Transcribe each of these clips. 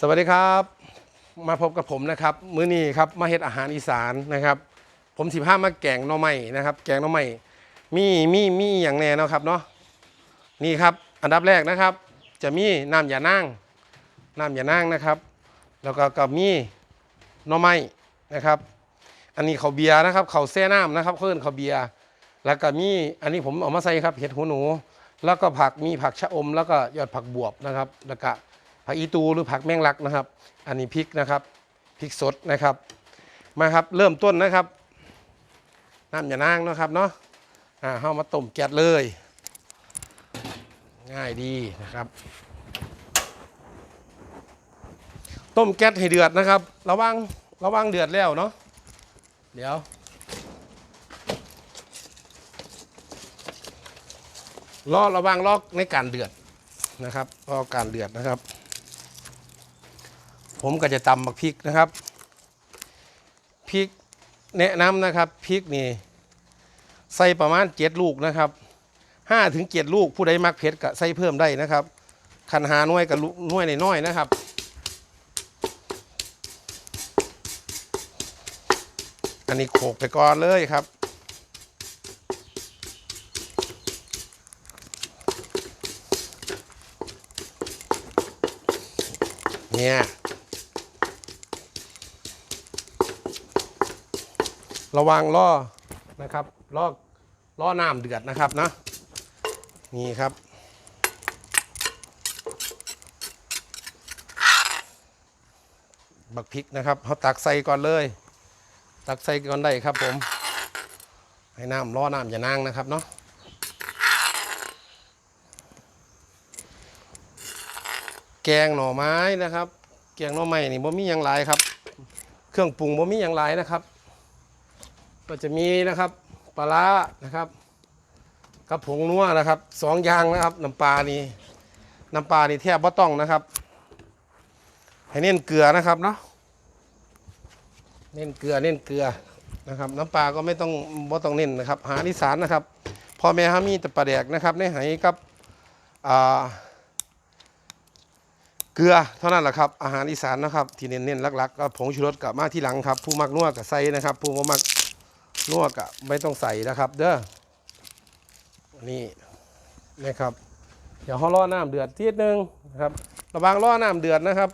สวัสดีครับ มาพบกับผมนะครับ มื้อนี้ครับมาเฮ็ดอาหารอีสานนะครับ ผมสิพามาแกงหน่อไม้นะครับ แกงหน่อไม้มีมีมีอย่างแน่นะครับเนาะนี่ครับ อันดับแรกนะครับ จะมีน้ำยานางน้ำยานางนะครับ แล้วก็กับมีหน่อไม้นะครับ อันนี้เขาเบียร์นะครับเขาแซ่น้ำนะครับเขาเอิ้นเขาเบียร์แล้วก็มีอันนี้ผมเอามาใส่ครับเห็ดหูหนู แล้วก็ผักมีผักชะอม แล้วก็ยอดผักบวบนะครับ แล้วก็ ผักอีตูหรือผักแมงลักนะครับ อันนี้พริกนะครับพริกสดนะครับ มาครับเริ่มต้นนะครับน้ำอย่านางนะครับเนาะอ่าเข้ามาต้มแก๊สเลย ง่ายดีนะครับ ต้มแก๊สให้เดือดนะครับ ระวังระวังเดือดแล้วเนาะเดี๋ยวรอระวังลอกในการเดือดนะครับรอการเดือดนะครับ ผมก็จะตำบักพริกนะครับพริกแนะนำนะครับพริกนี่ใส่ประมาณเจ็ดลูกนะครับห้าถึงเจ็ดลูกผู้ใดมักเผ็ดก็ใส่เพิ่มได้นะครับคันหาหน่วยกับลูกหน่วยในน้อยนะครับอันนี้โขกไปก่อนเลยครับ เนี่ย ระวังล่อนะครับล่อล่อน้ำเดือดนะครับนะนี่ครับ บักพริกนะครับเขาตักใส่ก่อนเลย ตักใส่ก่อนได้ครับผม ให้น้ำล่อน้ำอย่านางนะครับเนาะแกงหน่อไม้นะครับ แกงหน่อไม้นี่บ่มีอย่างไรครับ เครื่องปรุงบ่มีอย่างไรนะครับ ก็จะมีนะครับปลาร้านะครับกับผงนัวนะครับสองอย่างนะครับน้ำปลานี่น้ำปลานี่แทบบ่ต้องนะครับ ให้เน้นเกลือนะครับเนาะเน้นเกลือเน้นเกลือนะครับ น้ำปลาก็ไม่ต้องบ่ต้องเน้นนะครับ หานิสานนะครับพ่อแม่ฮามีแต่ปลาแดกนะครับในไหกับเกลือเท่านั้นแหละครับอาหารอีสานนะครับที่เน้นๆหลักๆก็ผงชูรสกับมาที่หลังครับ ผู้มักนัวกับใส่นะครับ ผู้มัก นัวกับไม่ต้องใส่นะครับ เด้อนี่นะครับ เดี๋ยวเขาล่อน้ำเดือดทีนึงนะครับ ระวังล่อน้ำเดือดนะครับ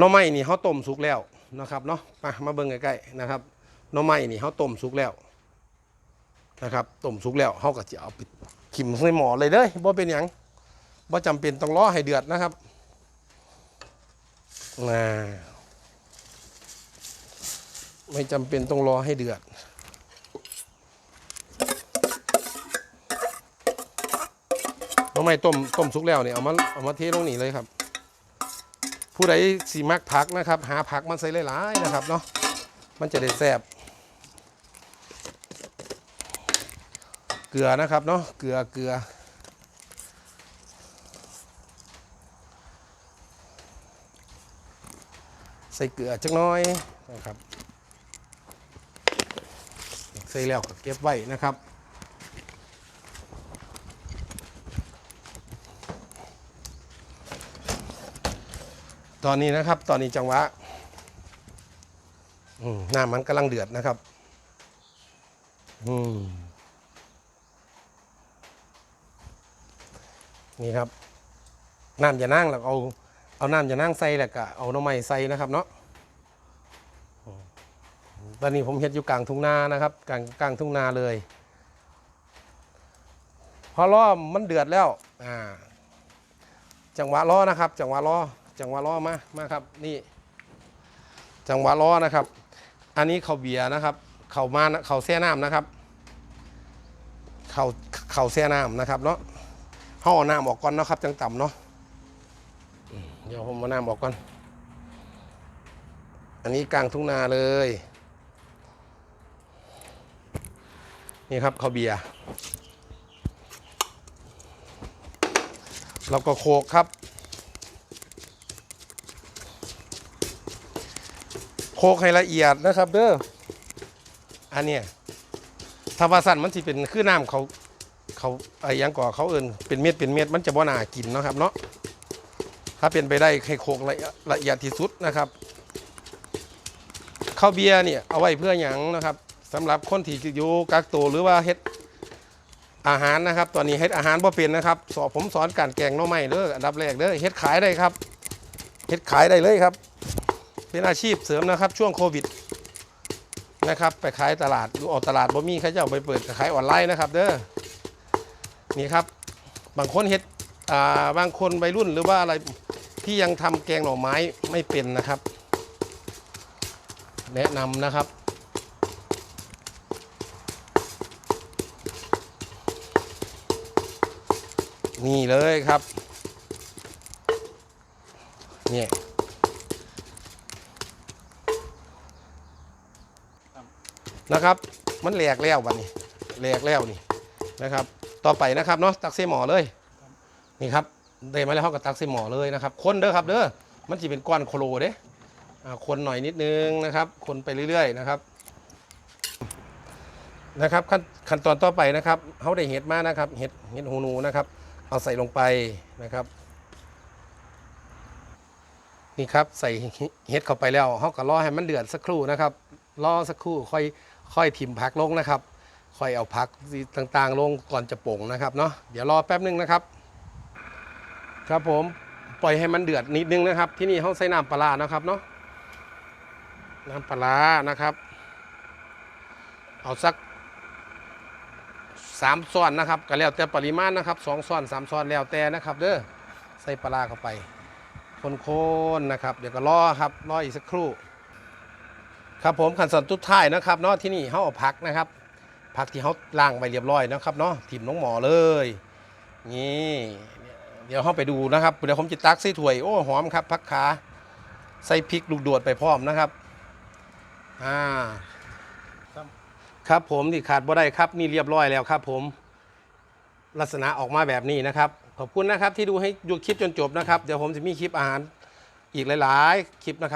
น่อไม้นี่เขาต้มสุกแล้วนะครับเนาะมามาเบิ่งใกล้ๆนะครับน่อไม้นี่เขาต้มสุกแล้วนะครับต้มสุกแล้วเขาก็จะเอาไปขิมใส่หม้อเลยเด้อบ่เป็นหยังว่าจำเป็นต้องรอให้เดือดนะครับอ่า ไม่จำเป็นต้องรอให้เดือด น้องไม่ต้มต้มสุกแล้วเนี่ยเอามาเอามาเทลงนี่เลยครับ ผู้ใดสีมักผักนะครับ หาผักมันใส่หลายๆนะครับเนาะมันจะได้แซ่บเกลือนะครับเนาะเกลือเกลือใส่เกลือจักน้อยนะครับ ใส่แล้วก็เก็บไว้นะครับตอนนี้นะครับตอนนี้จังหวะอืมน้ำมันกำลังเดือดนะครับนี่ครับน้ำจะนั่งแล้วเอาเอาน้ำจะนั่งใส่แล้วก็เอาน้ำไม้ใส่นะครับเนาะ ตอนนี้ผมเฮ็ดอยู่กลางทุ่งนานะครับกลางกลางทุ่งนาเลย พอล้อมันเดือดแล้วอ่าจังหวะล้อนะครับ จังหวะล้อจังหวะล้อมามาครับนี่จังหวะล้อนะครับ อันนี้เขาเบียนะครับเขามานะเขาแช่น้ำนะครับเขาเขาแช่น้ำนะครับเนาะห่อน้ำออกก่อนเนาะครับ จังต่ำเนาะเดี๋ยวผมมาน้ำออกก่อน อันนี้กลางทุ่งนาเลย นี่ครับข้าวเบียร์แล้วก็โคกครับ โคกให้ละเอียดนะครับเด้ออันเนี้ยถ้าว่าสั่นมันสิเป็นคือน้ำเขาเขาไอ้ยังก่อเขาเอินเป็นเม็ดเป็นเม็ดมันจะบ่น่ากินเนาะครับเนาะถ้าเป็นไปได้ให้โขลกละเอียดละเอียดที่สุดนะครับข้าวเบียร์เนี่ยเอาไว้เพื่อหยังนะครับ สำหรับคนที่อยู่กักตัวหรือว่าเฮ็ดอาหารนะครับ ตอนนี้เฮ็ดอาหารบ่เป็นนะครับ สอนผมสอนการแกงหน่อไม้เด้ออันดับแรกเด้อเฮ็ดขายได้ครับเฮ็ดขายได้เลยครับ เป็นอาชีพเสริมนะครับ ช่วงโควิดนะครับ ไปขายตลาดดูออกตลาดบ่มีเขาจะเอาไปเปิดขายออนไลน์นะครับ เด้อนี่ครับ บางคนเฮ็ดอ่าบางคนวัยรุ่นหรือว่าอะไรที่ยังทำแกงหน่อไม้ไม่เป็นนะครับ แนะนำนะครับ นี่เลยครับเนี่ยนะครับ มันแหลกแล้วบัดนี้แหลกแล้วนี่นะครับ ต่อไปนะครับเนาะตักเสหมอเลยนี่ครับได้มาแล้วเขาก็ตักเสหมอเลยนะครับ คนเด้อครับเด้อมันจะเป็นก้อนโคโลเด้คนหน่อยนิดนึงนะครับ คนไปเรื่อย ๆ นะครับนะครับขั้นขั้นตอนต่อไปนะครับเขาได้เห็ดมานะครับเห็ดเห็ดหูหนูนะครับ เอาใส่ลงไปนะครับนี่ครับใส่เห็ดเข้าไปแล้วเขาก็รอให้มันเดือดสักครู่นะครับรอสักครู่ค่อยค่อยถิ่มผักลงนะครับ ค่อยเอาผักต่างๆ ลงก่อนจะโป่งนะครับเนาะเดี๋ยวรอแป๊บนึงนะครับ ครับผมปล่อยให้มันเดือดนิดนึงนะครับ ที่นี่เขาใส่น้ำปลานะครับเนาะน้ำปลาร้านะครับ เอาสัก สามซ้อนนะครับก็แล้วแต่ปริมาณนะครับสองซ้อนสามซ้อนแล้วแต่นะครับเด้อใส่ปลาเข้าไป คนๆนะครับ เดี๋ยวก็รอครับรออีกสักครู่ ครับผมขั้นตอนสุดท้ายนะครับเนาะที่นี่เขาเอาผักนะครับผักที่เขาล้างไปเรียบร้อยนะครับเนาะถิ่มน้องหมอเลยนี่เดี๋ยวเขาไปดูนะครับเดี๋ยวผมจะตักใส่ถ้วยโอ้หอมครับผักขาใส่พริกลูกโดดไปพร้อมนะครับอ่า ครับผมที่ขาดบ่ได้ครับนี่เรียบร้อยแล้วครับ ผมลักษณะออกมาแบบนี้นะครับ ขอบคุณนะครับที่ดูให้ดูคลิปจนจบนะครับ เดี๋ยวผมจะมีคลิปอาหารอีกหลาย ๆ คลิปนะครับ